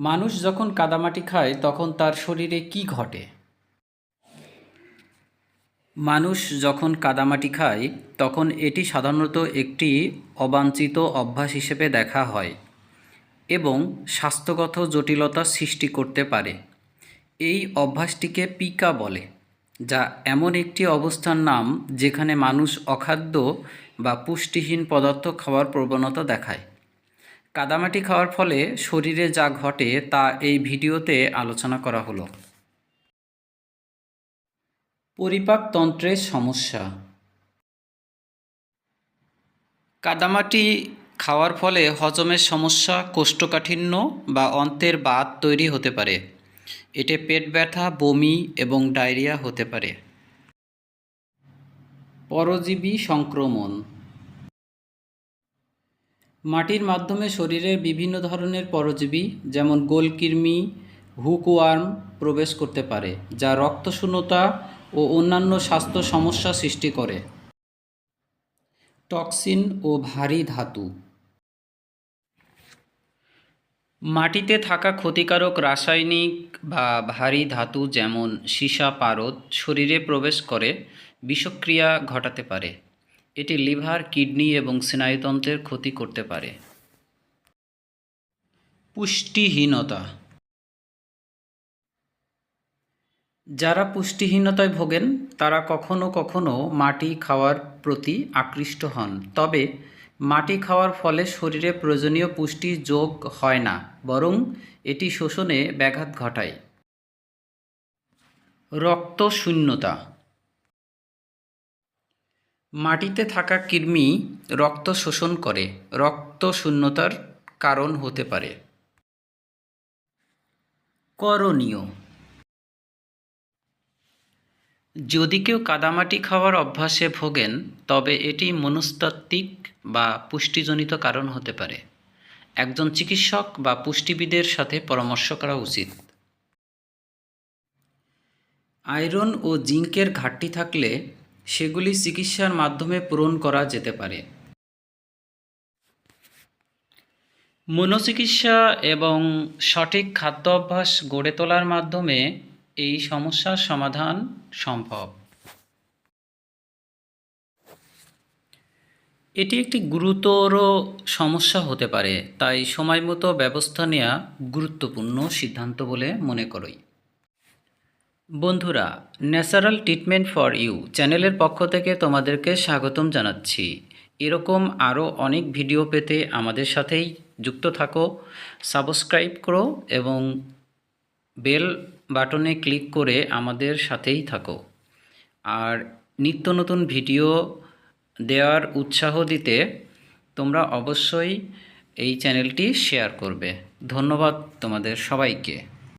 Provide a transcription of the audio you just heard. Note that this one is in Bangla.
মানুষ যখন কাদামাটি খায়, তখন তার শরীরে কি ঘটে? মানুষ যখন কাদামাটি খায়, তখন এটি সাধারণত একটি অবাঞ্ছিত অভ্যাস হিসেবে দেখা হয় এবং স্বাস্থ্যগত জটিলতা সৃষ্টি করতে পারে। এই অভ্যাসটিকে পিকা বলে, যা এমন একটি অবস্থার নাম যেখানে মানুষ অখাদ্য বা পুষ্টিহীন পদার্থ খাওয়ার প্রবণতা দেখায়। কাদামাটি খাওয়ার ফলে শরীরে যা ঘটে তা এই ভিডিওতে আলোচনা করা হলো। পরিপাকতন্ত্রের সমস্যা। কাদামাটি খাওয়ার ফলে হজমের সমস্যা, কোষ্ঠকাঠিন্য বা অন্তের বাত তৈরি হতে পারে। এতে পেট ব্যথা, বমি এবং ডায়রিয়া হতে পারে। পরজীবী সংক্রমণ। মাটির মাধ্যমে শরীরের বিভিন্ন ধরনের পরজীবী, যেমন গোলকৃমি, হুকওয়ার্ম, প্রবেশ করতে পারে, যা রক্তশূন্যতা ও অন্যান্য স্বাস্থ্য সমস্যা সৃষ্টি করে। টক্সিন ও ভারী ধাতু। মাটিতে থাকা ক্ষতিকারক রাসায়নিক বা ভারী ধাতু, যেমন সীসা পারদ, শরীরে প্রবেশ করে বিষক্রিয়া ঘটাতে পারে। এটি লিভার, কিডনি এবং স্নায়ুতন্ত্রের ক্ষতি করতে পারে। পুষ্টিহীনতা। যারা পুষ্টিহীনতায় ভোগেন, তারা কখনো কখনো মাটি খাওয়ার প্রতি আকৃষ্ট হন। তবে মাটি খাওয়ার ফলে শরীরে প্রয়োজনীয় পুষ্টি যোগ হয় না, বরং এটি শোষণে ব্যাঘাত ঘটায়। রক্তশূন্যতা। মাটিতে থাকা কৃমি রক্ত শোষণ করে। রক্ত শূন্যতার কারণ হতে পারে। করণীয়। যদি কেউ কাদামাটি খাওয়ার অভ্যাসে ভোগেন, তবে এটি মনস্তাত্ত্বিক বা পুষ্টিজনিত কারণ হতে পারে। একজন চিকিৎসক বা পুষ্টিবিদের সাথে পরামর্শ করা উচিত। আয়রন ও জিঙ্কের ঘাটতি থাকলে সেগুলি চিকিৎসার মাধ্যমে পূরণ করা যেতে পারে। মনোচিকিৎসা এবং সঠিক খাদ্য অভ্যাস গড়ে তোলার মাধ্যমে এই সমস্যার সমাধান সম্ভব। এটি একটি গুরুতর সমস্যা হতে পারে, তাই সময় মতো ব্যবস্থা নেওয়া গুরুত্বপূর্ণ সিদ্ধান্ত বলে মনে করই বন্ধুরা, ন্যাচারাল ট্রিটমেন্ট ফর ইউ চ্যানেলের পক্ষ থেকে তোমাদেরকে স্বাগতম জানাচ্ছি। এরকম আরও অনেক ভিডিও পেতে আমাদের সাথেই যুক্ত থাকো, সাবস্ক্রাইব করো এবং বেল বাটনে ক্লিক করে আমাদের সাথেই থাকো। আর নিত্য নতুন ভিডিও দেওয়ার উৎসাহ দিতে তোমরা অবশ্যই এই চ্যানেলটি শেয়ার করবে। ধন্যবাদ তোমাদের সবাইকে।